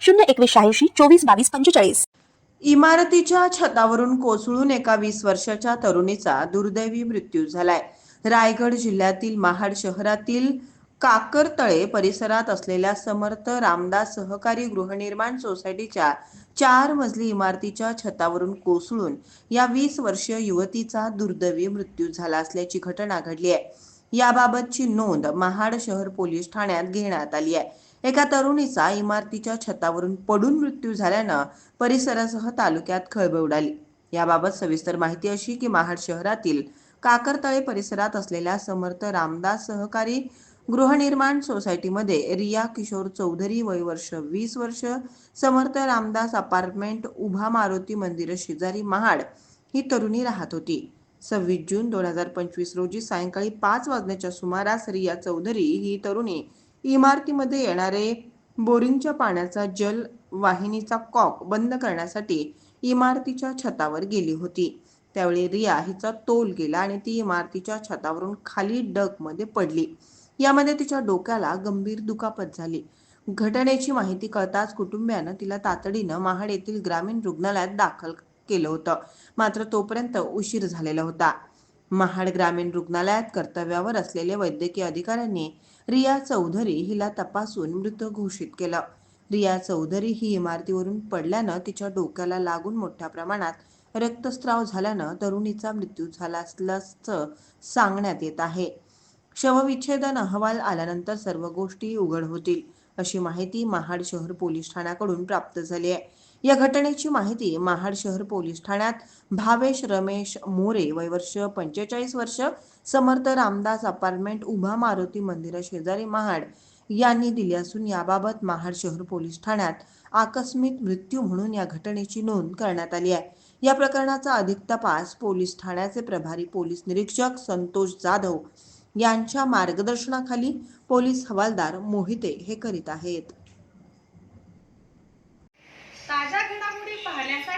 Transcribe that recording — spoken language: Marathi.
शून्य एकवीस शहाऐंशी चोवीस बावीस पंचेचाळीस. इमारतीच्या छतावरून कोसळून एका वीस वर्षाच्या तरुणीचा दुर्दैवी मृत्यू झालाय. रायगड जिल्ह्यातील महाड शहरातील काकरतळे परिसरात असलेल्या समर्थ रामदास सहकारी गृहनिर्माण सोसायटीच्या चार मजली इमारतीच्या छतावरून कोसळून या वीस वर्षीय युवतीचा दुर्दैवी मृत्यू झाला असल्याची घटना घडली आहे. याबाबतची नोंद महाड शहर पोलीस ठाण्यात घेण्यात आली आहे. एका तरुणीचा इमारतीच्या छतावरून पडून मृत्यू झाल्यानं परिसरासह तालुक्यात खळबळ उडाली. याबाबत सविस्तर माहिती अशी की महाड शहरातील काकरतळे परिसरात असलेल्या समर्थ रामदास सहकारी गृहनिर्माण सोसायटीमध्ये रिया किशोर चौधरी वय वर्ष वीस वर्ष समर्थ रामदास अपार्टमेंट उभा मारुती मंदिर शेजारी महाड ही तरुणी राहत होती. सव्वीस जून दोन हजार पंचवीस रोजी सायंकाळी पाच वाजण्याच्या सुमारास रिया चौधरी ही तरुणी इमारतीमध्ये येणारे बोरिंगच्या पाण्याचा जल वाहिनीचा कॉक बंद करण्यासाठी इमारतीच्या छतावर गेली होती. त्यावेळी रिया हिचा तोल गेला आणि ती इमारतीच्या छतावरून खाली डगमध्ये पडली. यामध्ये तिच्या डोक्याला गंभीर दुखापत झाली. घटनेची माहिती कळताच कुटुंबियानं तिला तातडीनं महाड येथील ग्रामीण रुग्णालयात दाखल केलं होतं. मात्र तोपर्यंत उशीर झालेला होता. महाड ग्रामीण रुग्णालयात कर्तव्यावर असलेले वैद्यकीय अधिकाऱ्यांनी रिया चौधरी हिला तपासून मृत घोषित केलं. रिया चौधरी ही इमारतीवरून पडल्यानं तिच्या डोक्याला लागून मोठ्या प्रमाणात रक्तस्राव झाल्यानं तरुणीचा मृत्यू झाला असल्याचं सांगण्यात येत आहे. शवविच्छेदन अहवाल आल्यानंतर सर्व गोष्टी उघड होतील अशी माहिती महाड शहर पोलीस ठाण्याकडून प्राप्त झाली आहे. या घटनेची माहिती महाड शहर पोलीस ठाण्यात भावेश रमेश मोरे वय वर्ष पंचेचाळीस वर्ष समर्थ रामदास अपार्टमेंट उभा मारुती मंदिरा शेजारी महाड यांनी दिली असून याबाबत महाड शहर पोलीस ठाण्यात आकस्मिक मृत्यू म्हणून या घटनेची नोंद करण्यात आली आहे. या प्रकरणाचा अधिक तपास पोलीस ठाण्याचे प्रभारी पोलीस निरीक्षक संतोष जाधव यांच्या मार्गदर्शनाखाली पोलीस हवालदार मोहिते हे करीत आहेत.